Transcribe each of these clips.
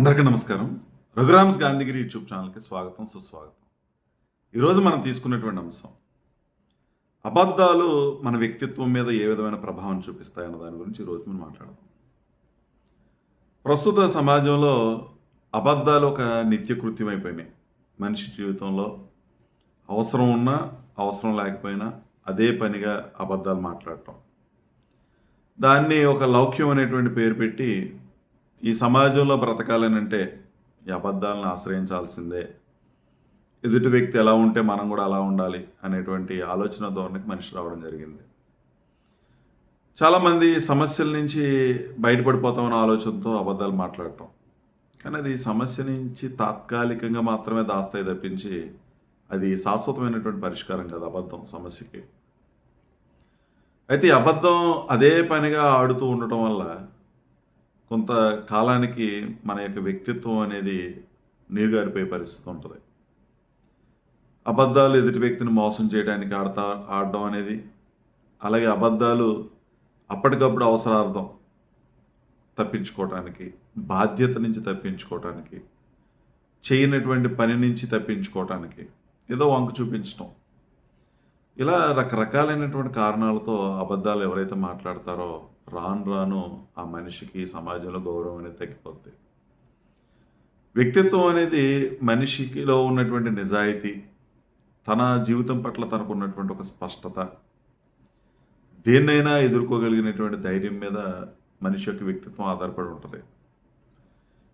అందరికీ నమస్కారం. రఘురామ్స్ గాంధీగిరి యూట్యూబ్ ఛానల్కి స్వాగతం సుస్వాగతం. ఈరోజు మనం తీసుకున్నటువంటి అంశం అబద్ధాలు మన వ్యక్తిత్వం మీద ఏ విధమైన ప్రభావం చూపిస్తాయన్న దాని గురించి ఈరోజు మనం మాట్లాడదాం. ప్రస్తుత సమాజంలో అబద్ధాలు ఒక నిత్యకృత్యం అయిపోయినాయి. మనిషి జీవితంలో అవసరం ఉన్నా అవసరం లేకపోయినా అదే పనిగా అబద్ధాలు మాట్లాడటం. దాన్ని ఒక లౌక్యం అనేటువంటి పేరు పెట్టి ఈ సమాజంలో బ్రతకాలనంటే ఈ అబద్ధాలను ఆశ్రయించాల్సిందే. ఎదుటి వ్యక్తి ఎలా ఉంటే మనం కూడా అలా ఉండాలి అనేటువంటి ఆలోచన ధోరణికి మనిషి రావడం జరిగింది. చాలామంది సమస్యల నుంచి బయటపడిపోతామన్న ఆలోచనతో అబద్ధాలు మాట్లాడటం. కానీ అది సమస్య నుంచి తాత్కాలికంగా మాత్రమే దాస్తాయి తప్పించి అది శాశ్వతమైనటువంటి పరిష్కారం కాదు అబద్ధం సమస్యకి. అయితే ఈ అబద్ధం అదే పనిగా ఆడుతూ ఉండటం వల్ల కొంత కాలానికి మన యొక్క వ్యక్తిత్వం అనేది నీరుగారిపోయే పరిస్థితి ఉంటుంది. అబద్ధాలు ఎదుటి వ్యక్తిని మోసం చేయడానికి ఆడతా ఆడడం అనేది అలాగే అబద్ధాలు అప్పటికప్పుడు అవసరార్థం తప్పించుకోవటానికి బాధ్యత నుంచి తప్పించుకోవటానికి చేయనటువంటి పని నుంచి తప్పించుకోవటానికి ఏదో వంక చూపించటం. ఇలా రకరకాలైనటువంటి కారణాలతో అబద్ధాలు ఎవరైతే మాట్లాడతారో రాను రాను ఆ మనిషికి సమాజంలో గౌరవం అనేది తగ్గిపోద్ది. వ్యక్తిత్వం అనేది మనిషికిలో ఉన్నటువంటి నిజాయితీ తన జీవితం పట్ల తనకు ఉన్నటువంటి ఒక స్పష్టత దేన్నైనా ఎదుర్కోగలిగినటువంటి ధైర్యం మీద మనిషి యొక్క వ్యక్తిత్వం ఆధారపడి ఉంటుంది.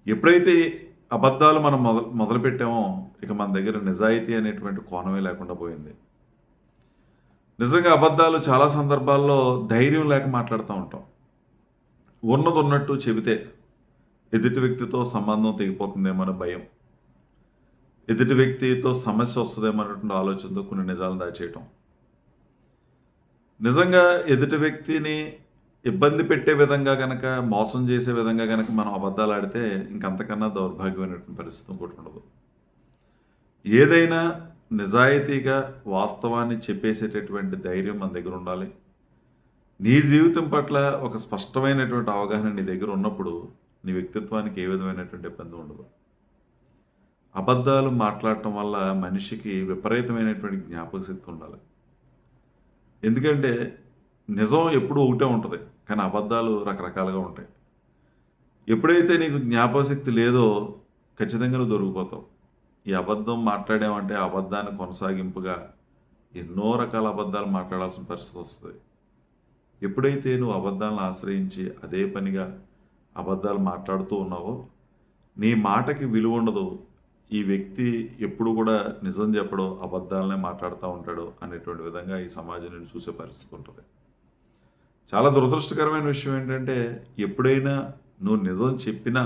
ఎప్పుడైతే అబద్ధాలు మనం మొదలు మొదలుపెట్టామో ఇక మన దగ్గర నిజాయితీ అనేటువంటి కోణమే లేకుండా పోయింది. నిజంగా అబద్ధాలు చాలా సందర్భాల్లో ధైర్యం లేక మాట్లాడుతూ ఉంటాం. ఉన్నది ఉన్నట్టు చెబితే ఎదుటి వ్యక్తితో సంబంధం తెగిపోతుందేమో భయం. ఎదుటి వ్యక్తితో సమస్య వస్తుందేమన్నటువంటి ఆలోచనతో కొన్ని నిజాలు దాచేయటం. నిజంగా ఎదుటి వ్యక్తిని ఇబ్బంది పెట్టే విధంగా కనుక మోసం చేసే విధంగా కనుక మనం అబద్ధాలు ఆడితే ఇంకంతకన్నా దౌర్భాగ్యమైనటువంటి పరిస్థితి ఇంకోటి ఉండదు. ఏదైనా నిజాయితీగా వాస్తవాన్ని చెప్పేసేటటువంటి ధైర్యం మన దగ్గర ఉండాలి. నీ జీవితం పట్ల ఒక స్పష్టమైనటువంటి అవగాహన నీ దగ్గర ఉన్నప్పుడు నీ వ్యక్తిత్వానికి ఏ విధమైనటువంటి ఇబ్బంది ఉండదు. అబద్ధాలు మాట్లాడటం వల్ల మనిషికి విపరీతమైనటువంటి జ్ఞాపక శక్తి ఉండాలి. ఎందుకంటే నిజం ఎప్పుడూ ఒకటే ఉంటుంది కానీ అబద్ధాలు రకరకాలుగా ఉంటాయి. ఎప్పుడైతే నీకు జ్ఞాపకశక్తి లేదో ఖచ్చితంగా నువ్వు దొరికిపోతావు. ఈ అబద్ధం మాట్లాడామంటే అబద్ధాన్ని కొనసాగింపుగా ఎన్నో రకాల అబద్ధాలు మాట్లాడాల్సిన పరిస్థితి వస్తుంది. ఎప్పుడైతే నువ్వు అబద్ధాలను ఆశ్రయించి అదే పనిగా అబద్ధాలు మాట్లాడుతూ ఉన్నావో నీ మాటకి విలువ ఉండదు. ఈ వ్యక్తి ఎప్పుడు కూడా నిజం చెప్పడో అబద్ధాలనే మాట్లాడుతూ ఉంటాడో అనేటువంటి విధంగా ఈ సమాజం నేను చూసే పరిస్థితి ఉంటుంది. చాలా దురదృష్టకరమైన విషయం ఏంటంటే ఎప్పుడైనా నువ్వు నిజం చెప్పినా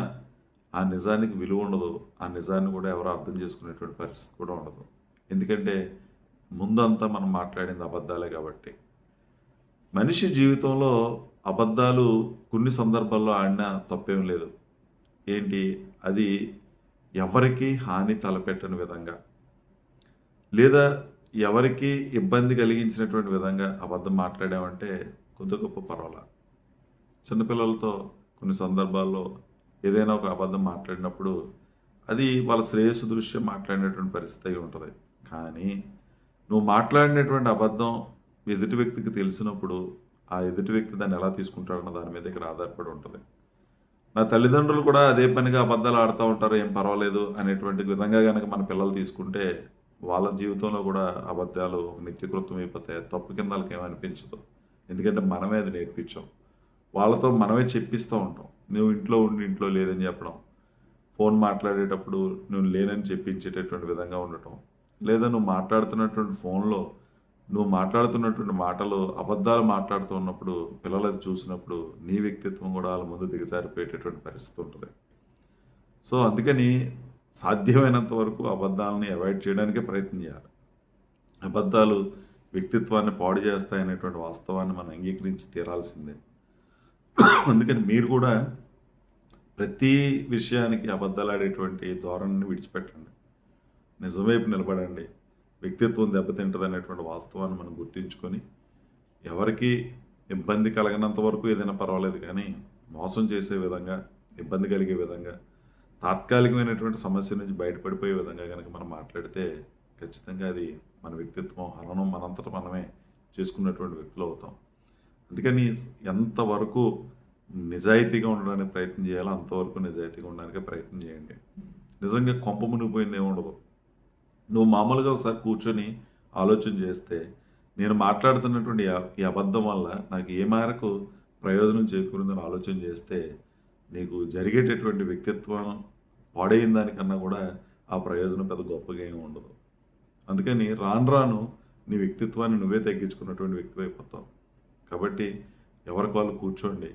ఆ నిజానికి విలువ ఉండదు. ఆ నిజాన్ని కూడా ఎవరు అర్థం చేసుకునేటువంటి పరిస్థితి కూడా ఉండదు. ఎందుకంటే ముందంతా మనం మాట్లాడింది అబద్ధాలే కాబట్టి. మనిషి జీవితంలో అబద్ధాలు కొన్ని సందర్భాల్లో ఆడినా తప్పేం లేదు. ఏంటి? అది ఎవరికి హాని తలపెట్టని విధంగా. లేదా ఎవరికి ఇబ్బంది కలిగించినటువంటి విధంగా అబద్ధం మాట్లాడామంటే కొద్ది గొప్ప పర్వాలా? చిన్నపిల్లలతో కొన్ని సందర్భాల్లో ఏదైనా ఒక అబద్ధం మాట్లాడినప్పుడు అది వాళ్ళ శ్రేయస్సు దృష్ట్యా మాట్లాడినటువంటి పరిస్థితి అయి ఉంటుంది. కానీ నువ్వు మాట్లాడినటువంటి అబద్ధం ఎదుటి వ్యక్తికి తెలిసినప్పుడు ఆ ఎదుటి వ్యక్తి దాన్ని ఎలా తీసుకుంటాడన్న దాని మీద ఇక్కడ ఆధారపడి ఉంటుంది. నా తల్లిదండ్రులు కూడా అదే పనిగా అబద్ధాలు ఆడుతూ ఉంటారు ఏం పర్వాలేదు అనేటువంటి విధంగా కనుక మన పిల్లలు తీసుకుంటే వాళ్ళ జీవితంలో కూడా అబద్ధాలు నిత్యకృతం అయిపోతాయి. తప్పు కింద వాళ్ళకి ఏమనిపించదు ఎందుకంటే మనమే అది నేర్పించాం. వాళ్ళతో మనమే చెప్పిస్తూ ఉంటాం. నువ్వు ఇంట్లో ఉండి ఇంట్లో లేదని చెప్పడం ఫోన్ మాట్లాడేటప్పుడు నువ్వు లేనని చెప్పించేటటువంటి విధంగా ఉండటం లేదా నువ్వు మాట్లాడుతున్నటువంటి ఫోన్లో నువ్వు మాట్లాడుతున్నటువంటి మాటలు అబద్ధాలు మాట్లాడుతూ ఉన్నప్పుడు పిల్లలు అది చూసినప్పుడు నీ వ్యక్తిత్వం కూడా వాళ్ళ ముందు దిగజారిపోయేటటువంటి పరిస్థితి ఉంటుంది. సో అందుకని సాధ్యమైనంత వరకు అబద్ధాలని అవాయిడ్ చేయడానికే ప్రయత్నం చేయాలి. అబద్ధాలు వ్యక్తిత్వాన్ని పాడు చేస్తాయనేటువంటి వాస్తవాన్ని మనం అంగీకరించి తీరాల్సిందే. అందుకని మీరు కూడా ప్రతి విషయానికి అబద్ధాలు ఆడేటువంటి ధోరణిని విడిచిపెట్టండి. నిజంవైపు నిలబడండి. వ్యక్తిత్వం దెబ్బతింటుంది అనేటువంటి వాస్తవాన్ని మనం గుర్తించుకొని ఎవరికి ఇబ్బంది కలగనంత వరకు ఏదైనా పర్వాలేదు కానీ మోసం చేసే విధంగా ఇబ్బంది కలిగే విధంగా తాత్కాలికమైనటువంటి సమస్య నుంచి బయటపడిపోయే విధంగా కనుక మనం మాట్లాడితే ఖచ్చితంగా అది మన వ్యక్తిత్వం హననం మనంతట మనమే చేసుకున్నటువంటి వ్యక్తులు అవుతాం. అందుకని ఎంతవరకు నిజాయితీగా ఉండడానికి ప్రయత్నం చేయాలో? అంతవరకు నిజాయితీగా ఉండడానికి ప్రయత్నం చేయండి. నిజంగా కొంప మునిగిపోయింది ఏముండదు ఉండదు. నువ్వు మామూలుగా ఒకసారి కూర్చొని ఆలోచన చేస్తే నేను మాట్లాడుతున్నటువంటి ఈ ఈ అబద్ధం వల్ల నాకు ఏ మేరకు ప్రయోజనం చేకూరిందని ఆలోచన చేస్తే నీకు జరిగేటటువంటి వ్యక్తిత్వం పాడైన దానికన్నా కూడా ఆ ప్రయోజనం పెద్ద గొప్పగా ఏమి ఉండదు. అందుకని రాను రాను నీ వ్యక్తిత్వాన్ని నువ్వే తగ్గించుకున్నటువంటి వ్యక్తి అయిపోతావు కాబట్టి ఎవరికి వాళ్ళు కూర్చోండి.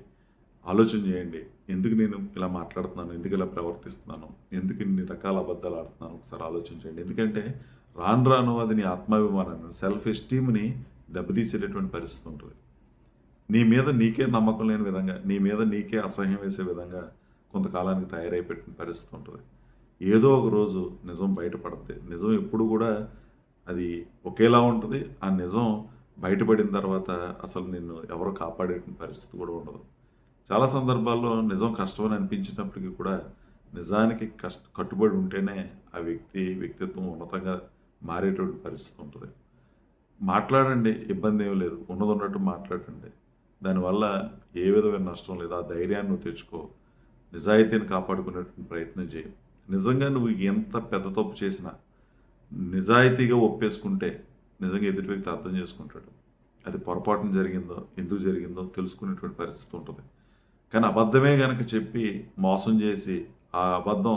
ఆలోచన చేయండి. ఎందుకు నేను ఇలా మాట్లాడుతున్నాను? ఎందుకు ఇలా ప్రవర్తిస్తున్నాను? ఎందుకు ఇన్ని రకాల అబద్ధాలు ఆడుతున్నాను? ఒకసారి ఆలోచన చేయండి. ఎందుకంటే రాను రాను అది నీ ఆత్మాభిమానాన్ని సెల్ఫ్ ఎస్టీమ్ని దెబ్బతీసేటటువంటి పరిస్థితి ఉంటుంది. నీ మీద నీకే నమ్మకం లేని విధంగా నీ మీద నీకే అసహ్యం వేసే విధంగా కొంతకాలానికి తయారైపెట్టిన పరిస్థితి ఉంటుంది. ఏదో ఒక రోజు నిజం బయటపడుతుంది నిజం ఎప్పుడు కూడా అది ఒకేలా ఉంటుంది. ఆ నిజం బయటపడిన తర్వాత అసలు నిన్ను ఎవరు కాపాడే పరిస్థితి కూడా ఉండదు. చాలా సందర్భాల్లో నిజం కష్టం అని అనిపించినప్పటికీ కూడా నిజానికి కష్ట కట్టుబడి ఉంటేనే ఆ వ్యక్తి వ్యక్తిత్వం ఉన్నతంగా మారేటువంటి పరిస్థితి ఉంటుంది. మాట్లాడండి ఇబ్బంది ఏం లేదు. ఉన్నది ఉన్నట్టు మాట్లాడండి. దానివల్ల ఏ విధమైన నష్టం లేదు. ఆ ధైర్యాన్ని నువ్వు తెచ్చుకో. నిజాయితీని కాపాడుకునేటువంటి ప్రయత్నం చేయి. నిజంగా నువ్వు ఎంత పెద్ద తప్పు చేసినా నిజాయితీగా ఒప్పేసుకుంటే నిజంగా ఎదుటి వ్యక్తి అర్థం చేసుకుంటాడు. అది పొరపాటున జరిగిందో ఎందుకు జరిగిందో తెలుసుకునేటువంటి పరిస్థితి ఉంటుంది. కానీ అబద్ధమే కనుక చెప్పి మోసం చేసి ఆ అబద్ధం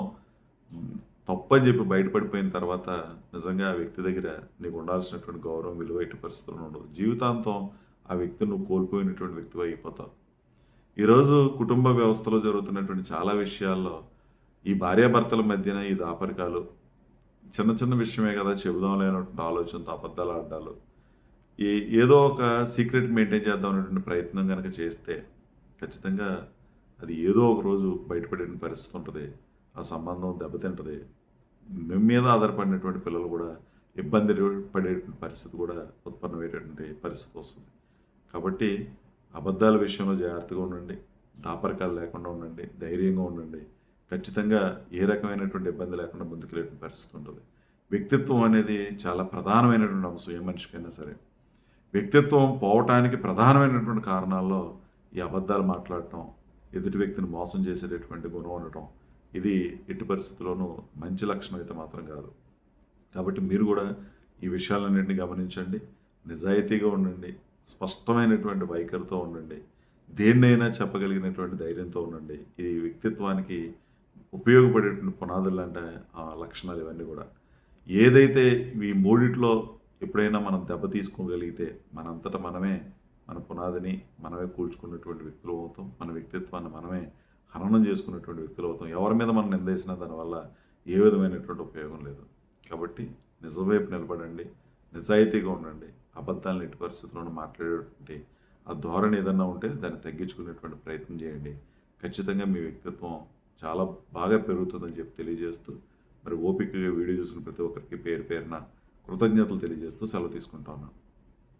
తప్పని అని చెప్పి బయటపడిపోయిన తర్వాత నిజంగా ఆ వ్యక్తి దగ్గర నీకు ఉండాల్సినటువంటి గౌరవం విలువైన పరిస్థితులు ఉండదు. జీవితాంతం ఆ వ్యక్తిని నువ్వు కోల్పోయినటువంటి వ్యక్తివి అయిపోతావు. ఈరోజు కుటుంబ వ్యవస్థలో జరుగుతున్నటువంటి చాలా విషయాల్లో ఈ భార్యాభర్తల మధ్యన ఈ దాపరికాలు చిన్న చిన్న విషయమే కదా చెబుదాం లేనటువంటి ఆలోచనతో అబద్ధాలు ఆడాలు ఏ ఏదో ఒక సీక్రెట్ మెయింటైన్ చేద్దాం అనేటువంటి ప్రయత్నం కనుక చేస్తే ఖచ్చితంగా అది ఏదో ఒక రోజు బయటపడిన పరిస్థితి ఉంటుంది. ఆ సంబంధం దెబ్బతింటుంది. మేము మీద ఆధారపడినటువంటి పిల్లలు కూడా ఇబ్బంది పడే పరిస్థితి కూడా ఉత్పన్నమయ్యేటటువంటి పరిస్థితి వస్తుంది. కాబట్టి అబద్ధాల విషయంలో జాగ్రత్తగా ఉండండి. దాపరికాలు లేకుండా ఉండండి. ధైర్యంగా ఉండండి. ఖచ్చితంగా ఏ రకమైనటువంటి ఇబ్బంది లేకుండా ముందుకెళ్ళే పరిస్థితి ఉంటుంది. వ్యక్తిత్వం అనేది చాలా ప్రధానమైనటువంటి అంశం ఏ మనిషికైనా సరే. వ్యక్తిత్వం పోవటానికి ప్రధానమైనటువంటి కారణాల్లో ఈ అబద్ధాలు మాట్లాడటం ఎదుటి వ్యక్తిని మోసం చేసేటటువంటి గుణం ఉండటం ఇది ఎట్టి పరిస్థితుల్లోనూ మంచి లక్షణం అయితే మాత్రం కాదు. కాబట్టి మీరు కూడా ఈ విషయాలన్నింటినీ గమనించండి నిజాయితీగా ఉండండి స్పష్టమైనటువంటి వైఖరితో ఉండండి దేన్నైనా చెప్పగలిగినటువంటి ధైర్యంతో ఉండండి. ఇది వ్యక్తిత్వానికి ఉపయోగపడేటువంటి పునాదులు అంటే ఆ లక్షణాలు ఇవన్నీ కూడా. ఏదైతే ఈ మూడిట్లో ఎప్పుడైనా మనం దెబ్బ తీసుకోగలిగితే మనంతటా మనమే మన పునాదిని మనమే కూల్చుకున్నటువంటి వ్యక్తులు అవుతాం. మన వ్యక్తిత్వాన్ని మనమే హననం చేసుకున్నటువంటి వ్యక్తులు అవుతాం. ఎవరి మీద మనం నిందేసినా దానివల్ల ఏ విధమైనటువంటి ఉపయోగం లేదు. కాబట్టి నిజవైపు నిలబడండి నిజాయితీగా ఉండండి అబద్ధాలను ఎట్టి పరిస్థితుల్లోనూ మాట్లాడేటువంటి ఆ ధోరణి ఏదన్నా ఉంటే దాన్ని తగ్గించుకునేటువంటి ప్రయత్నం చేయండి. ఖచ్చితంగా మీ వ్యక్తిత్వం చాలా బాగా పెరుగుతుందని చెప్పి తెలియజేస్తూ మరి ఓపికగా వీడియో చూసిన ప్రతి ఒక్కరికి పేరు పేరున కృతజ్ఞతలు తెలియజేస్తూ సెలవు తీసుకుంటా ఉన్నాను.